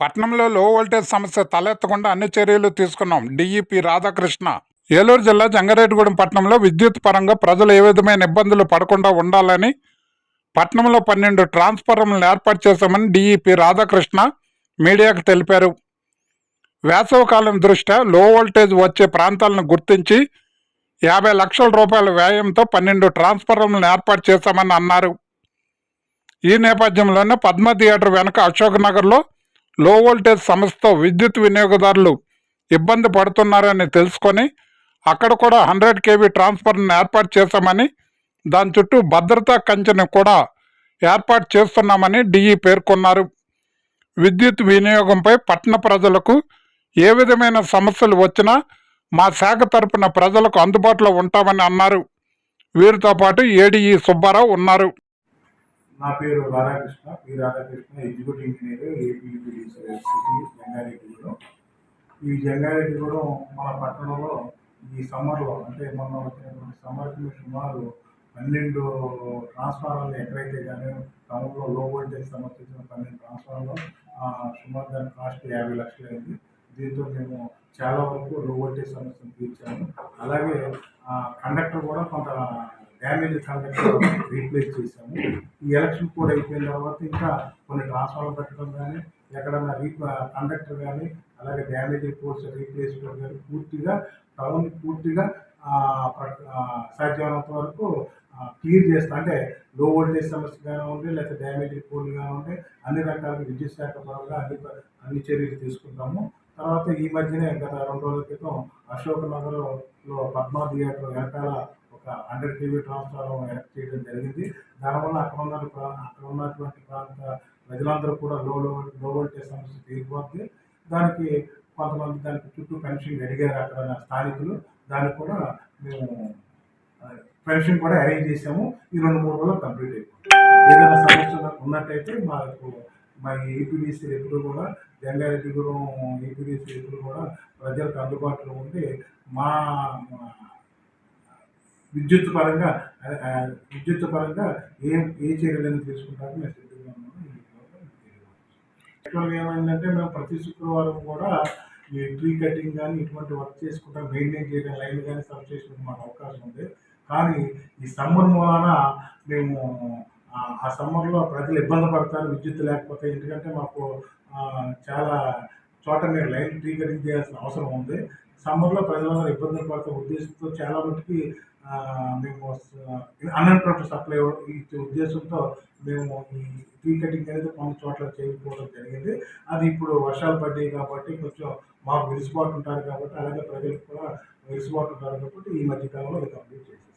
పట్టణంలో లో వోల్టేజ్ సమస్య తలెత్తకుండా అన్ని చర్యలు తీసుకున్నాం. డీఈపీ రాధాకృష్ణ. ఏలూరు జిల్లా జంగారెడ్డిగూడెం పట్టణంలో విద్యుత్ పరంగా ప్రజలు ఏ విధమైన ఇబ్బందులు పడకుండా ఉండాలని పట్టణంలో పన్నెండు ట్రాన్స్ఫార్మర్లను ఏర్పాటు చేశామని డీఈపీ రాధాకృష్ణ మీడియాకు తెలిపారు. వేసవకాలం దృష్ట్యా లో వోల్టేజ్ వచ్చే ప్రాంతాలను గుర్తించి యాభై లక్షల రూపాయల వ్యయంతో పన్నెండు ట్రాన్స్ఫార్మర్లను ఏర్పాటు చేశామని అన్నారు. ఈ నేపథ్యంలోనే పద్మ థియేటర్ వెనుక అశోక్ నగర్లో లో వోల్టేజ్ సమస్యతో విద్యుత్ వినియోగదారులు ఇబ్బంది పడుతున్నారని తెలుసుకొని అక్కడ కూడా హండ్రెడ్ కేవీ ట్రాన్స్ఫర్ను ఏర్పాటు చేశామని దాని చుట్టూ భద్రతా కంచెను కూడా ఏర్పాటు చేస్తున్నామని డిఈ పేర్కొన్నారు. విద్యుత్ వినియోగంపై పట్టణ ప్రజలకు ఏ విధమైన సమస్యలు వచ్చినా మా శాఖ తరపున ప్రజలకు అందుబాటులో ఉంటామని అన్నారు. వీరితో పాటు ఏడీఈ సుబ్బారావు ఉన్నారు. నా పేరు Radhakrishna P. Radhakrishna executive engineer AP city Jangareddygudem. ఈ జంగారెడ్డిగూడెం మన పట్టణంలో ఈ సమ్మర్లో అంటే మొన్న వచ్చినటువంటి సమ్మర్కి సుమారు పన్నెండు ట్రాన్స్ఫార్మర్లు ఎక్కడైతే కానీ టౌన్లో లో వోల్టేజ్ సమస్య వచ్చిన పన్నెండు ట్రాన్స్ఫార్మర్లు సుమారు దాని కాస్ట్ యాభై లక్షలు అయింది. దీంతో మేము చాలా వరకు లో వోల్టేజ్ సమస్యను తీర్చాము. అలాగే కండక్టర్ కూడా కొంత డ్యామేజ్ కండక్టర్ రీప్లేస్ చేశాము. ఈ ఎలక్షన్ కోడ్ అయిపోయిన తర్వాత ఇంకా కొన్ని ట్రాన్స్ఫార్మర్ పెట్టడం కానీ ఎక్కడన్నా రీ కండక్టర్ కానీ అలాగే డ్యామేజ్ రిపోర్ట్స్ రీప్లేస్మెంట్ కానీ పూర్తిగా టౌన్ పూర్తిగా సాధ్యమైనంత వరకు క్లియర్ చేస్తాం అంటే లో వోల్టేజ్ సమస్య కానివ్వండి లేకపోతే డ్యామేజ్ రిపోర్ట్లు కానివ్వండి అన్ని రకాల విద్యుత్ శాఖ పరంగా అన్ని అన్ని చర్యలు తీసుకుంటాము. తర్వాత ఈ మధ్యనే గత రెండు రోజుల క్రితం అశోక్ నగర్లో పద్మా థియేటర్ వెనకాల హండ్రెడ్ కేవీ ట్రాన్స్ఫార్మర్ ఎరెక్ట్ చేయడం జరిగింది. దానివల్ల అక్కడ ఉన్న అక్కడ ఉన్నటువంటి ప్రాంత ప్రజలందరూ కూడా లో లో వోల్టేజ్ సమస్య తీరిపోతుంది దానికి కొంతమంది దానికి చుట్టూ పెన్షన్ అడిగారు అక్కడ స్థానికులు. దానికి కూడా మేము పెన్షన్ కూడా అరేంజ్ చేసాము ఈ రెండు మూడు రోజులు కంప్లీట్ అయిపోయింది. ఏదైనా సమస్య ఉన్నట్టయితే మాకు మా ఏపీడీసీ ఎప్పుడు కూడా జంగారెడ్డిగూడెం ఏపీడీసీ ఎప్పుడు కూడా ప్రజలకు అందుబాటులో ఉండి మా విద్యుత్ పరంగా విద్యుత్ పరంగా ఏం ఏ చర్యలను తీసుకుంటారో మేము సిద్ధంగా ఉన్నాము ఏమైందంటే మేము ప్రతి శుక్రవారం కూడా ఈ ట్రీ కటింగ్ కానీ ఇటువంటి వర్క్ చేసుకుంటాం మెయింటైన్ చేయడం లైన్ కానీ సర్వ్ చేసుకుంటే మాకు అవకాశం ఉంది. కానీ ఈ సమ్మర్ మూలాన మేము ఆ- సమ్మర్లో ప్రజలు ఇబ్బంది పడతారు విద్యుత్ లేకపోతే. ఎందుకంటే మాకు చాలా చోట మీరు లైన్ రీకరింగ్ కటింగ్ చేయాల్సిన అవసరం ఉంది. సమ్మర్లో ప్రజలందరూ ఇబ్బందులు పడుతున్న ఉద్దేశంతో చాలా మటుకి మేము అన్ఎంప్లాయ్డ్ సప్లై ఇచ్చే ఉద్దేశంతో మేము ఈ ట్రీ కటింగ్ అనేది కొన్ని చోట్ల చేయకపోవడం జరిగింది. అది ఇప్పుడు వర్షాలు పడ్డాయి కాబట్టి కొంచెం మాకు విరుసుబాటు ఉంటారు కాబట్టి అలాగే ప్రజలకు కూడా విరుసుబాటు ఉంటారు కాబట్టి ఈ మధ్య కాలంలో అది కంప్లీట్ చేసింది